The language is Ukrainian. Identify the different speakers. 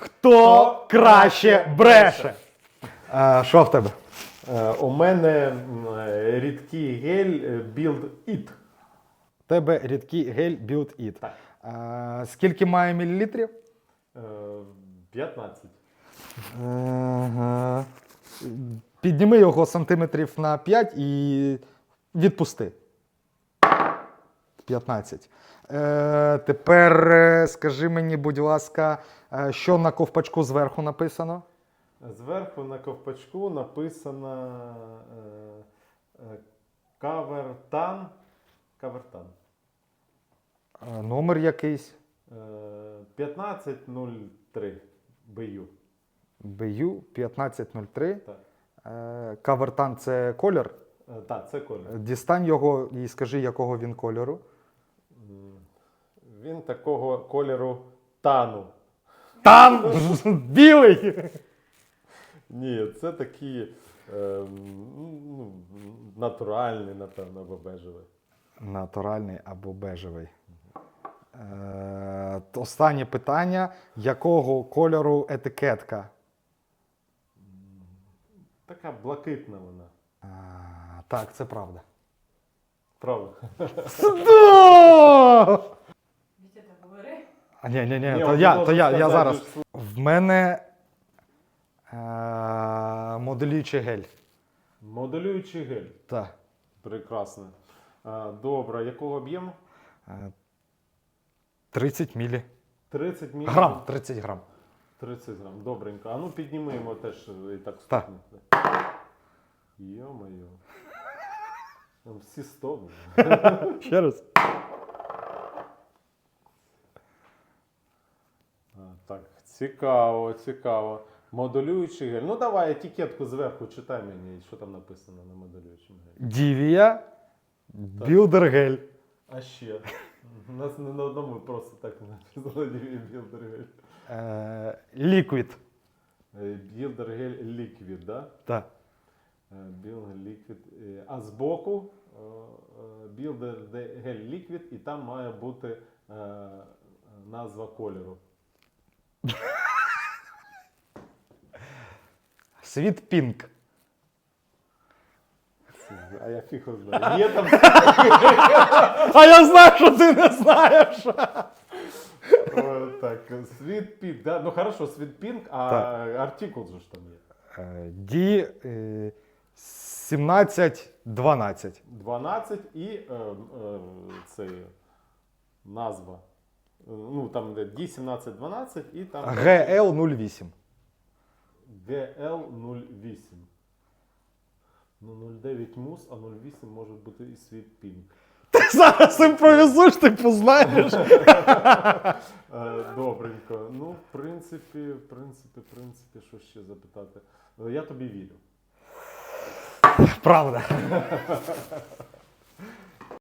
Speaker 1: Хто краще бреше? Е, Що в тебе?
Speaker 2: Е, У мене м, е, рідкий гель е, Build It.
Speaker 1: У тебе рідкий гель Build It.
Speaker 2: Так.
Speaker 1: Е, Скільки має мілілітрів?
Speaker 2: Е, 15.
Speaker 1: Ага. Підніми його сантиметрів на 5 і відпусти. 15. Е, тепер е, скажи мені, будь ласка, е, що на ковпачку зверху написано?
Speaker 2: Зверху на ковпачку написано е, е, Кавертан. Кавертан.
Speaker 1: Е, номер якийсь.
Speaker 2: Е, 1503 БЮ.
Speaker 1: BU 1503.
Speaker 2: Так.
Speaker 1: Е, Кавертан це колір.
Speaker 2: Е, Так, це колір.
Speaker 1: Дістань його і скажи, якого він кольору.
Speaker 2: Він такого кольору тану.
Speaker 1: Там білий.
Speaker 2: Ні, це такий е, ну, натуральний, напевно, або бежевий.
Speaker 1: Натуральний або бежевий. Е, останнє питання: якого кольору етикетка?
Speaker 2: Така блакитна вона.
Speaker 1: А, так, це правда.
Speaker 2: Правда?
Speaker 1: А, ні, ні, ні,
Speaker 2: Ні,
Speaker 1: то я, то я, я
Speaker 2: сказати,
Speaker 1: зараз.
Speaker 2: що-
Speaker 1: В мене е, моделюючий гель.
Speaker 2: Моделюючий гель.
Speaker 1: Так.
Speaker 2: Прекрасно. А, Добре, якого об'єму?
Speaker 1: Е, 30 мілі.
Speaker 2: 30 мл.
Speaker 1: Грам, 30 грам.
Speaker 2: 30 грам. Добренько. А ну підніми його теж і так
Speaker 1: Так.
Speaker 2: стукни. Йо-моє. Там всі столи.
Speaker 1: Ще раз.
Speaker 2: А, так, цікаво, цікаво. Моделюючий гель. Ну давай етикетку зверху читай мені, що там написано на моделюючому гелі.
Speaker 1: Дівія. Білдер гель.
Speaker 2: А ще. У нас не на одному просто так не написано білдер гель.
Speaker 1: Е, Ліквід.
Speaker 2: Е, Білдер гель ліквід, да?
Speaker 1: Так.
Speaker 2: Е, Білдер ліквід. Е, А збоку е, е, білдер гель ліквід, і там має бути е, назва кольору.
Speaker 1: Світ пінк.
Speaker 2: А я фіг його знаю. Є там
Speaker 1: А я знаю, що ти не знаєш.
Speaker 2: О, так, світ пінк. Да? Ну хорошо, світ пінк, а артикул же ж там є.
Speaker 1: Е, Ді е, 17 12.
Speaker 2: 12 і е, е, це назва. Ну, там де D1712 і там
Speaker 1: ГЛ 08.
Speaker 2: GL08. Ну, 09 мус, а 08 може бути і світ пінк.
Speaker 1: Ти зараз імпровізуєш, ти познаєш.
Speaker 2: Е, Добренько. Ну, в принципі, в принципі, в принципі, що ще запитати? Е, Я тобі вірю.
Speaker 1: Правда.